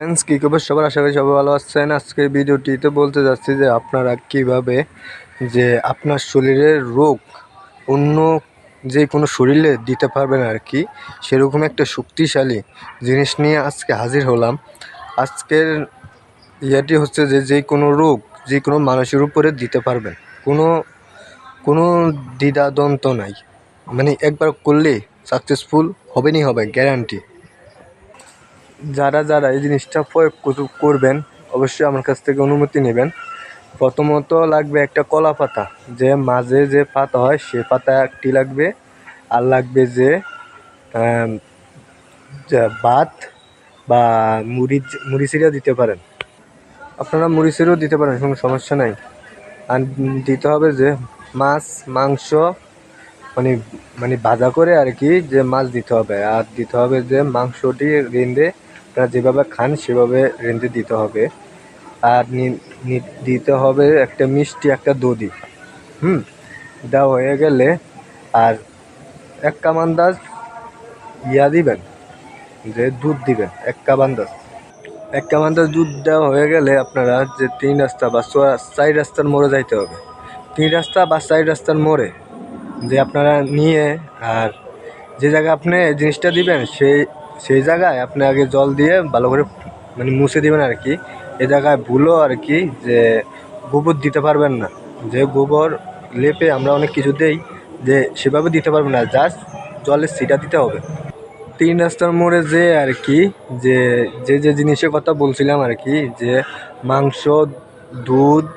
Friends কী খবর সবার আশা করি সবাই ভালো আছেন। আজকের ভিডিওটিতে বলতে যাচ্ছি যে আপনারা কীভাবে যে আপনার শরীরের রোগ অন্য যে কোনো শরীরে দিতে পারবেন আর কি, সেরকম একটা শক্তিশালী জিনিস নিয়ে আজকে হাজির হলাম। আজকের ইয়েটি হচ্ছে যে যে কোনো রোগ যে কোনো মানুষের উপরে দিতে পারবেন। কোনো কোনো দ্বিধাদ্বন্দ্ব নাই। মানে একবার করলে সাকসেসফুল হবেনই হবে গ্যারান্টি যারা যারা এই জিনিসটা প্রয়োগ করবেন, অবশ্যই আমার কাছ থেকে অনুমতি নেবেন। প্রথমত লাগবে একটা কলা পাতা, যে মাঝে যে পাতা হয়, সে পাতা একটি লাগবে। আর লাগবে যে ভাত বা মুড়ি মুড়ি চিড়া দিতে পারেন। আপনারা মুড়ি চিড়েও দিতে পারেন, কোনো সমস্যা নাই। আর দিতে হবে যে মাছ, মাংস মানে মানে ভাজা করে আর কি যে মাছ দিতে হবে। আর দিতে হবে যে মাংসটি রেঁধে আপনারা যেভাবে খান, সেভাবে রেঁধে দিতে হবে। আর দিতে হবে একটা মিষ্টি, একটা দধি হুম? দেওয়া হয়ে গেলে আর এক কাপ আন্দাজ ইয়া দিবেন, যে দুধ দিবেন, এক কাপ আন্দাজ। এক কাপ আন্দাজ দুধ দেওয়া হয়ে গেলে আপনারা যে তিন রাস্তা বা চার রাস্তার মোড়ে যাইতে হবে। তিন রাস্তা বা চার রাস্তার মোড়ে যে আপনারা নিয়ে আর যে জায়গায় আপনি জিনিসটা দিবেন, সেই সেই জায়গায় আপনি আগে জল দিয়ে ভালো করে মানে মুছে দিবেন আর কি। এ জায়গায় ভুলও আর কি যে গোবর দিতে পারবেন না। যে গোবর লেপে আমরা অনেক কিছু দেই যে সেভাবে দিতে পারবেন না জাস্ট জলের সিটা দিতে হবে। তিন রাস্তার মোড়ে যে আর কি যে যে যে জিনিসের কথা বলছিলাম আর কি যে মাংস, দুধ,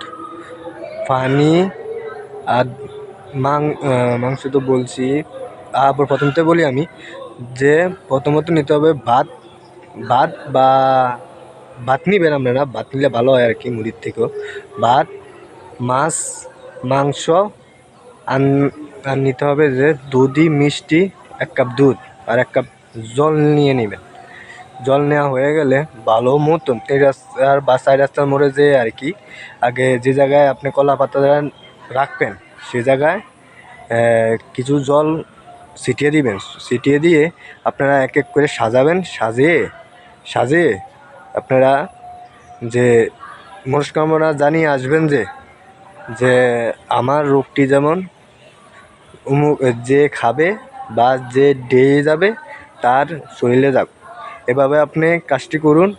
পানি আর মাং মাংস তো বলছি। আবার প্রথমতে বলি আমি যে প্রথমত নিতে হবে ভাত ভাত বা ভাত নিবেন আপনারা ভাত নিলে ভালো হয় আর কি মুড়ির থেকেও। ভাত, মাছ, মাংস, আর আর নিতে হবে যে দুধই মিষ্টি এক কাপ দুধ আর এক কাপ জল নিয়ে নেবেন। জল নেওয়া হয়ে গেলে ভালো মতন এই রাস্তার বা চার রাস্তার মোড়ে যেয়ে আর কি আগে যে জায়গায় আপনি কলা পাতা রাখবেন, সে জায়গায় কিছু জল ছিটিয়ে দিবেন। ছিটিয়ে দিয়ে আপনারা এক এক করে সাজাবেন, সাজিয়ে সাজিয়ে আপনারা যে মনস্কামনা জানিয়ে আসবেন যে যে আমার রোগটি যেমন অমুক যে খাবে বা যে ডেয়ে যাবে, তার শরীরে যাক। এভাবে আপনি কাজটি করুন।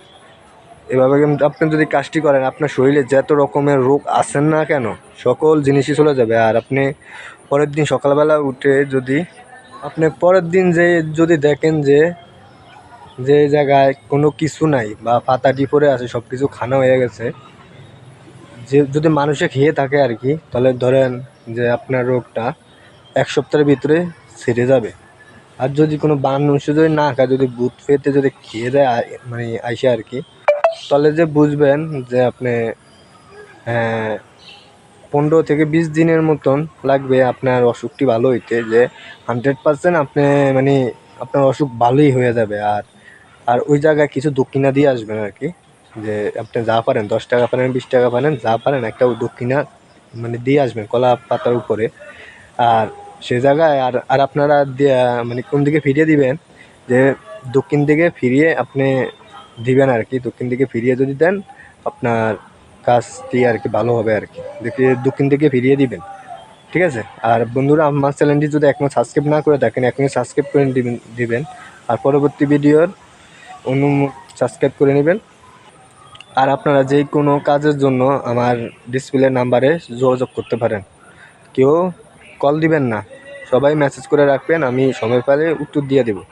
এভাবে কিন্তু আপনি যদি কাজটি করেন, আপনার শরীরে যত রকমের রোগ আসেন না কেন, সকল জিনিসই চলে যাবে। আর আপনি পরের দিন সকালবেলা উঠে যদি আপনি পরের দিন যে, যদি দেখেন যে যে জায়গায় কোনো কিছু নাই বা পাতাটি পড়ে আছে সব কিছু খানা হয়ে গেছে, যে, যদি মানুষে খেয়ে থাকে আর কি, তাহলে ধরেন যে আপনার রোগটা এক সপ্তাহের ভিতরে সেরে যাবে। আর যদি কোনো মানুষ যদি না খায়, যদি বুথ পেতে যদি খেয়ে দেয় মানে আইসে আর কি, তাহলে যে বুঝবেন যে আপনি হ্যাঁ পনেরো থেকে বিশ দিনের মতন লাগবে আপনার অসুখটি ভালো হইতে, যে হান্ড্রেড পার্সেন্ট আপনি মানে আপনার অসুখ ভালোই হয়ে যাবে। আর আর ওই জায়গায় কিছু দক্ষিণা দিয়ে আসবেন আর কি, যে আপনি যা পারেন, দশ টাকা পারেন, বিশ টাকা পারেন, যা পারেন, একটা দক্ষিণা মানে দিয়ে আসবেন কলা পাতার উপরে। আর সে জায়গায়, আর আর আপনারা দিয়া- মানে কোন দিকে ফিরিয়ে দিবেন, যে দক্ষিণ দিকে ফিরিয়ে আপনি দিবেন আর কি, দক্ষিণ দিকে ফিরিয়ে যদি দেন, আপনার কাজটি আর কি ভালো হবে আর কি। দেখি দক্ষিণ দিকে ফিরিয়ে দিবেন, ঠিক আছে? আর বন্ধুরা, আমার চ্যানেলটি যদি এখনও সাবস্ক্রাইব না করে দেখেন এখনই সাবস্ক্রাইব করে দিবেন দিবেন। আর পরবর্তী ভিডিওর অনু সাবস্ক্রাইব করে নেবেন। আর আপনারা যে কোনো কাজের জন্য আমার ডিসপ্লে নাম্বারে যোগাযোগ করতে পারেন। কেউ কল দিবেন না। সবাই মেসেজ করে রাখবেন, আমি সময় পেলে উত্তর দিয়ে দেবো।